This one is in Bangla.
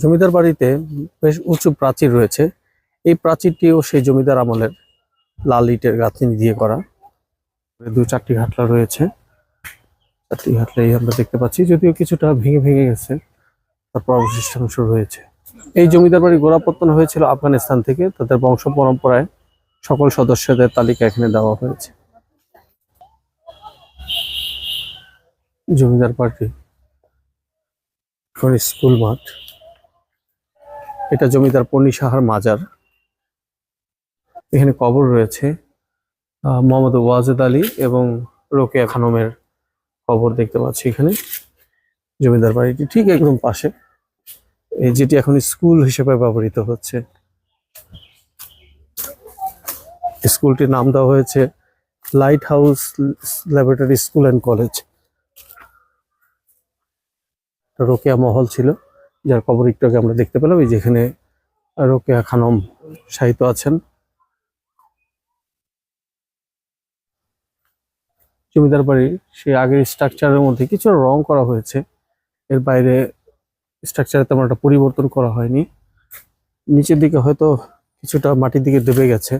জমিদার বাড়িতে বেশ উঁচু প্রাচীর রয়েছে। এই প্রাচীরটিও সেই জমিদার আমলের লাল ইটের গাঁথনি দিয়ে করা। দু চারটি ঘাটলা রয়েছে। চারটি ঘাটলাই আমরা দেখতে পাচ্ছি, যদিও কিছুটা ভেঙে ভেঙে গেছে, তারপর অবশিষ্টাংশ রয়েছে। এই জমিদার বাড়ি গোড়াপত্তন হয়েছিল আফগানিস্তান থেকে, তাদের বংশ পরম্পরায় সকল সদস্যদের তালিকা এখানে দেওয়া হয়েছে। জমিদার পার্টি স্কুল মাঠ। এটা জমিদার পন্নী সাহার মাজার। এখানে কবর রয়েছে মোহাম্মদ ওয়াজেদ আলী এবং রোকেয়া খানমের কবর দেখতে পাচ্ছি এখানে, জমিদার বাড়িটি ঠিক একদম পাশে। এই যেটি এখন স্কুল হিসেবে ব্যবহৃত হচ্ছে। স্কুলটির নাম দেওয়া হয়েছে lighthouse laboratory school and college. Rokeya Mahal ছিল। যার কবর একটু আমরা দেখতে পেলাম, এই যেখানে রোকেয়া খানম সাহিত্য আছেন। জমিদার বাড়ির সেই আগের স্ট্রাকচারের মধ্যে কিছু রং করা হয়েছে। এর বাইরে স্ট্রাকচারে তেমন একটা পরিবর্তন করা হয়নি। নিচের দিকে হয়তো কিছুটা মাটির দিকে দেবে গেছে।